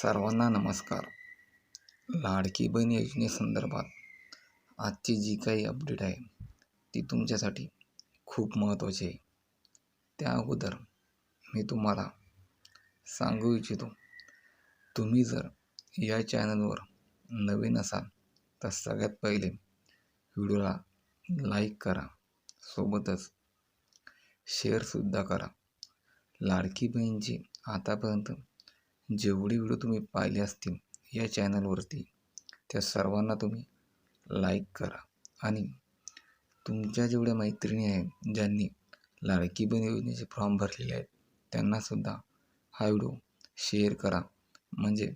सर्वांना नमस्कार. लाडकी बहीण योजनेसंदर्भात आजची जी काही अपडेट आहे ती तुमच्यासाठी खूप महत्त्वाची आहे. त्या अगोदर मी तुम्हाला सांगू इच्छितो तुम्ही जर या चॅनलवर नवीन असाल तर सगळ्यात पहिले व्हिडिओला लाईक करा. सोबतच शेअरसुद्धा करा. लाडकी बहीणची आतापर्यंत जेवढे व्हिडिओ तुम्ही पाहिले असतील या चॅनलवरती त्या सर्वांना तुम्ही लाईक करा. आणि तुमच्या जेवढ्या मैत्रिणी आहेत ज्यांनी लाडकी बहीण योजनेचे फॉर्म भरलेले आहेत त्यांनासुद्धा हा व्हिडिओ शेअर करा. म्हणजे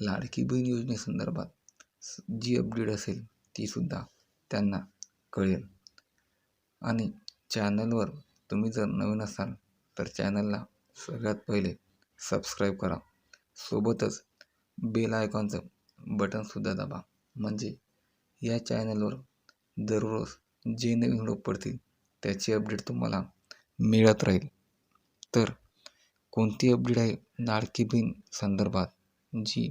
लाडकी बहीण योजनेसंदर्भात जी अपडेट असेल तीसुद्धा त्यांना कळेल. आणि चॅनलवर तुम्ही जर नवीन असाल तर चॅनलला सगळ्यात पहिले सबस्क्राईब करा. सोबतच बेल आयकॉनचं बटनसुद्धा दाबा. म्हणजे या चॅनलवर दररोज जे नवीन व्हिडिओ पडतील त्याची अपडेट तुम्हाला मिळत राहील. तर कोणती अपडेट आहे? लाडकी बिन संदर्भात जी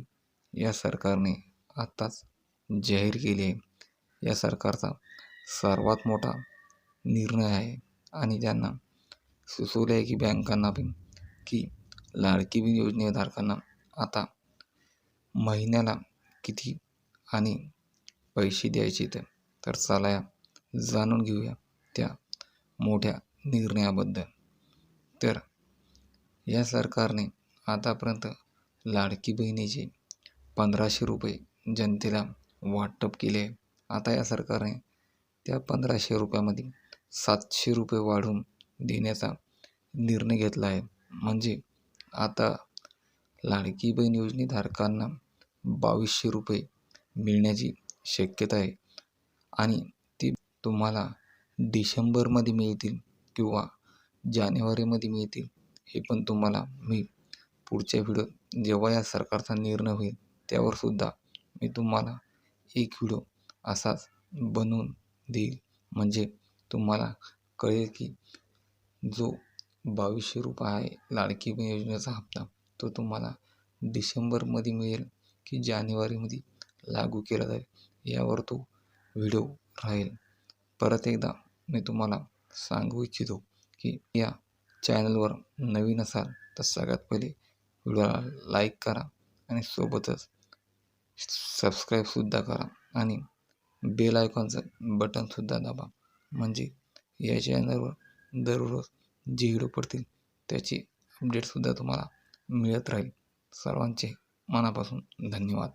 या सरकारने आत्ताच जाहीर केली आहे. या सरकारचा सर्वात मोठा निर्णय आहे आणि त्यांना सुचवले आहे की बँकांना पण की लाडकी बिन योजनेधारकांना आता महिन्याला किती आणि पैसे द्यायचे ते? तर चला या जाणून घेऊया त्या मोठ्या निर्णयाबद्दल. तर या सरकारने आतापर्यंत लाडकी बहिणीचे पंधराशे रुपये जनतेला वाटप केले आहे. आता या सरकारने त्या पंधराशे रुपयामध्ये सातशे रुपये वाढवून देण्याचा निर्णय घेतला आहे. म्हणजे आता लाडकी बहीण योजनेधारकांना बावीसशे रुपये मिळण्याची शक्यता आहे. आणि ती तुम्हाला डिसेंबरमध्ये मिळतील किंवा जानेवारीमध्ये मिळतील हे पण तुम्हाला मी पुढच्या व्हिडिओ जेव्हा या सरकारचा निर्णय होईल त्यावरसुद्धा मी तुम्हाला एक व्हिडिओ असाच बनवून देईल. म्हणजे तुम्हाला कळेल की जो बावीसशे रुपये आहे लाडकी योजनेचा हप्ता तो तुम्हाला डिसेंबरमध्ये मिळेल की जानेवारीमध्ये लागू केला जाईल. यावर तो व्हिडिओ राहील. परत एकदा मी तुम्हाला सांगू इच्छितो की या चॅनलवर नवीन असाल तर सगळ्यात पहिले व्हिडिओला लाईक करा आणि सोबतच सबस्क्राईबसुद्धा करा आणि बेल आयकॉनचं बटनसुद्धा दाबा. म्हणजे या चॅनलवर दररोज जे व्हिडिओ पडतील त्याची अपडेटसुद्धा तुम्हाला मिळत राहील. सर्वांचे मनापासून धन्यवाद.